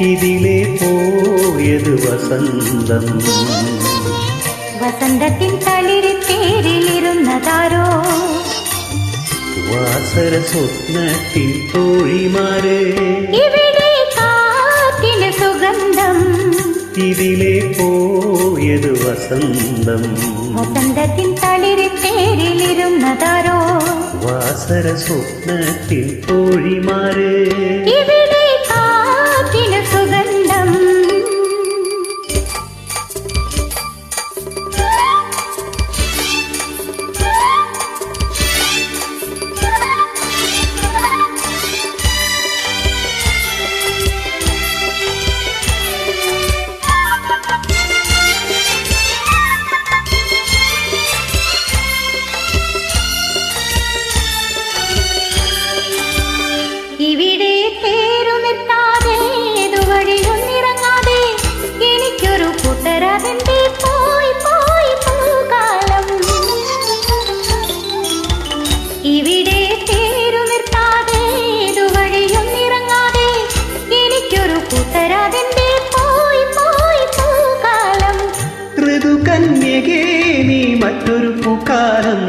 ഇതിലെ പോയത് വസന്തം. വസന്തത്തിൻ തളിരി തേരിലിരുന്നതാരോ? വാസര സ്വപ്നത്തിൻ തോഴിമാര്. ഇവിടെ കാറ്റിന് സുഗന്ധം. ഇതിലെ പോയത് വസന്തം. വസന്തത്തിൻ തളിരി തേരിലിരുന്നതാരോ? വാസര സ്വപ്നത്തിൻ തോഴിമാര്. ഇവിടെ കൂട്ടരതിന്റെ പോയി പോയി പൂകാലം ഇവിടെ തേരു നിർത്താതെ ഇതുവഴിയൊന്നിറങ്ങാതെ എനിക്കൊരു കൂട്ടരതിന്റെ പോയി പോയി പൂകാലം ഋതുകന്യകേ നീ മറ്റൊരു പൂക്കാലം.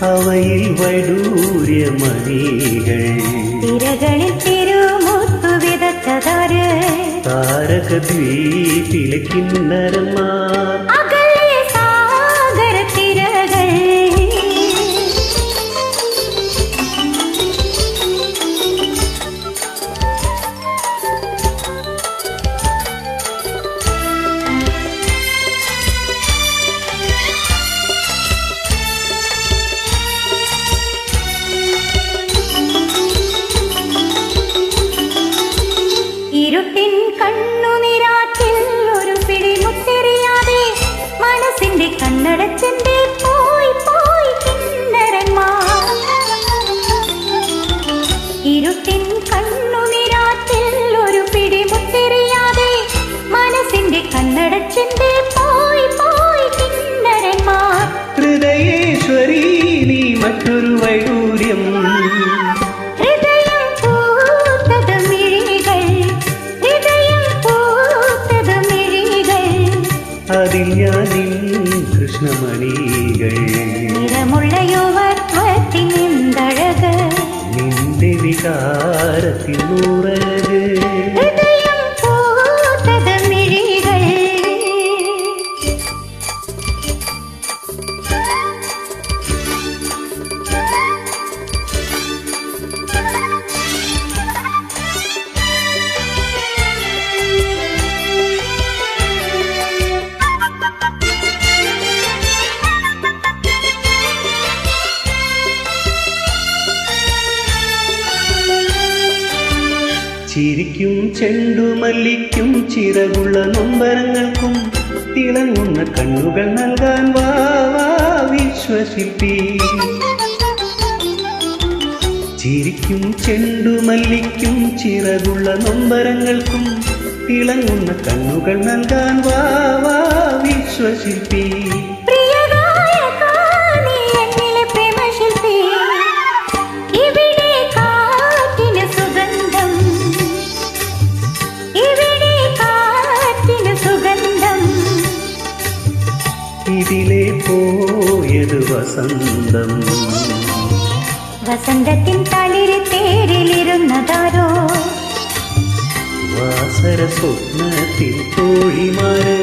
அவையில் வைடூரிய மணிகள் திரகளில் திருமூத்து விதத்ததாறு. தாரக தீபில கிண்ணரன்மார் മനസ്സിന്റെ കണ്ണടച്ചെന്റെ പോയി പോയി കിന്നരന്മാർ. ഇരുട്ടിൻ കണ്ണുനിരാത്തിൽ ഒരു പിടി മുത്തെറിയാതെ മനസ്സിന്റെ കണ്ണടച്ചെന്റെ പോയി പോയി കിന്നരന്മാർ. ഹൃദയേശ്വരി നീ മറ്റൊരു വൈഡൂര്യം. അതിൽ നിൻ കൃഷ്ണമണികൾ. നിറമുള്ള യുവത്വത്തിൻ എന്തഴക് നിന്റെ വികാരത്തിൽ നൂറഴക് ചിരിക്കും ചെണ്ടുമല്ലിക്കും ചിറകുള്ള നൊമ്പരങ്ങൾക്കും തിളങ്ങുന്ന കണ്ണുകൾ നൽകാൻ വാ വാ വിശ്വശില്പി ചിരിക്കും ചെണ്ടുമല്ലിക്കും ചിറകുള്ള നൊമ്പരങ്ങൾക്കും തിളങ്ങുന്ന കണ്ണുകൾ നൽകാൻ വാ വാ വിശ്വശില്പി ഇതിലെ പോയത് വസന്തം. വസന്തത്തിൻ തളിര് തേരിലിരുന്നതാരോ? വാസര സ്വപ്നത്തിൽ തോഴിമാരെ